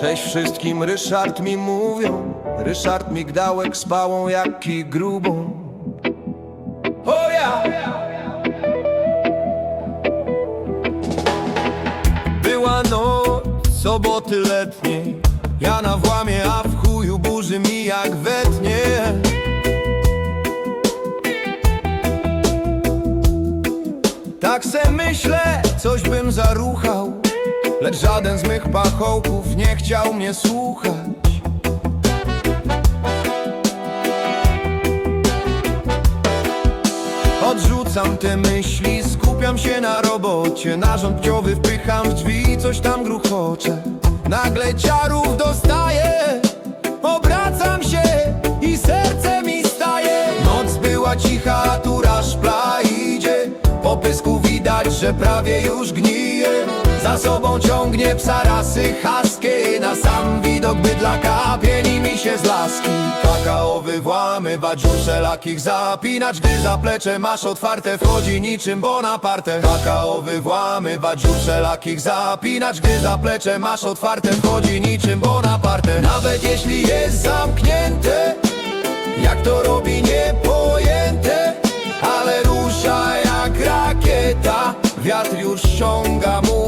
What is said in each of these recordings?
wszystkim Ryszard mi mówią Ryszard migdałek z pałą jak i grubą. O ja! Była noc soboty letniej. Ja na włamie, a w chuju burzy mi jak wetnie Tak se myślę, coś bym zaruchał Lecz żaden z mych pachołków nie chciał mnie słuchać. Odrzucam te myśli, skupiam się na robocie. Narząd pciowy wpycham w drzwi, coś tam gruchocze. Nagle ciarów dostaję Obracam się i serce mi staje. Noc była cicha, tu szpla idzie. Po pysku widać, że prawie już gnije Za sobą ciągnie psa rasy husky Na sam widok bydlaka pieni mi się z laski. Kakaowy włamywacz wszelakich zapinacz Gdy zaplecze masz otwarte wchodzi niczym Bonaparte. Kakaowy włamywacz wszelakich zapinacz Gdy zaplecze masz otwarte wchodzi niczym Bonaparte. Nawet jeśli jest zamknięte Jak to robi niepojęte Ale rusza jak rakieta Wiatr już ściąga mu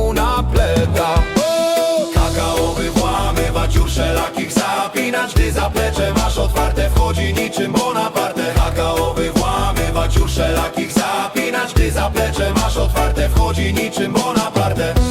wszelakich zapinacz Gdy zaplecze masz otwarte wchodzi niczym Bonaparte. Kakaowy włamywacz już wszelakich zapinacz Gdy zaplecze masz otwarte wchodzi niczym Bonaparte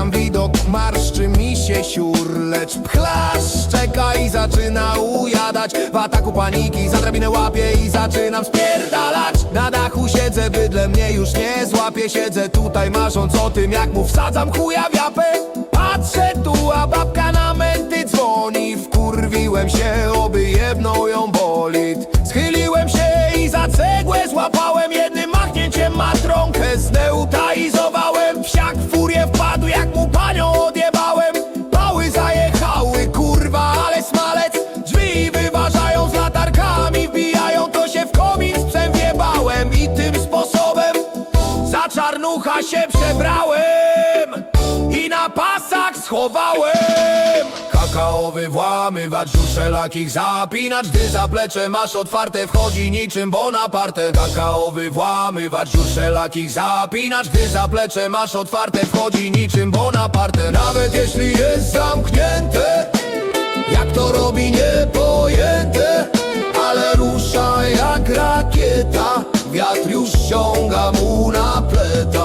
sam widok marszczy mi się siur Lecz pchlasz czeka i zaczyna ujadać. W ataku paniki za drabinę łapię i zaczynam spierdalać. Na dachu siedzę, bydle mnie już nie złapie Siedzę tutaj marząc o tym jak mu wsadzam chuja w japę. Patrzę tu, a babka na czarnucha się przebrałem I na pasach schowałem. Kakaowy włamywacz wszelakich zapinacz. Gdy zaplecze masz otwarte wchodzi niczym Bonaparte. Kakaowy włamywacz wszelakich zapinacz. Gdy zaplecze masz otwarte wchodzi niczym Bonaparte. Nawet jeśli jest zamknięte Jak to robi niepojęte Ale rusza jak rakieta. Wiatr już ściąga mu na pleta